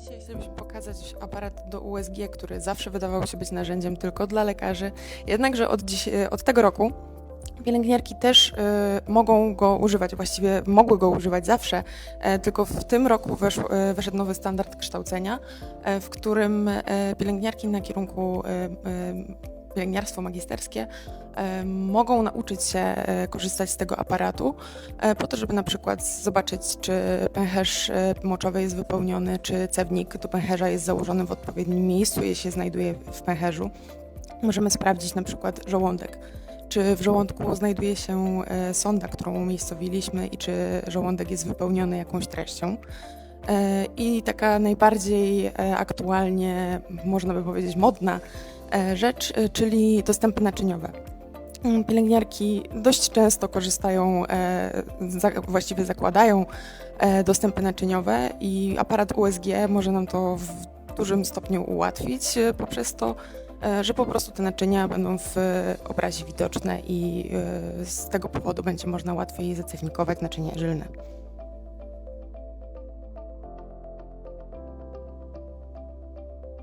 Dzisiaj chcielibyśmy pokazać aparat do USG, który zawsze wydawał się być narzędziem tylko dla lekarzy. Jednakże od, dziś, od tego roku pielęgniarki też y, mogą go używać, właściwie mogły go używać zawsze, e, tylko w tym roku wesz, e, weszedł nowy standard kształcenia, e, w którym e, pielęgniarki na kierunku e, e, pielęgniarstwo magisterskie e, mogą nauczyć się e, korzystać z tego aparatu e, po to, żeby na przykład zobaczyć, czy pęcherz moczowy jest wypełniony, czy cewnik do pęcherza jest założony w odpowiednim miejscu, jeśli się znajduje w pęcherzu. Możemy sprawdzić na przykład żołądek. Czy w żołądku znajduje się sonda, którą umiejscowiliśmy i czy żołądek jest wypełniony jakąś treścią. I taka najbardziej aktualnie, można by powiedzieć, modna rzecz, e, czyli dostępy naczyniowe. Mm, Pielęgniarki dość często korzystają, e, właściwie zakładają e, dostępy naczyniowe i aparat USG może nam to w dużym stopniu ułatwić e, poprzez to, e, że po prostu te naczynia będą w e, obrazie widoczne i e, z tego powodu będzie można łatwiej zacewnikować naczynia żylne.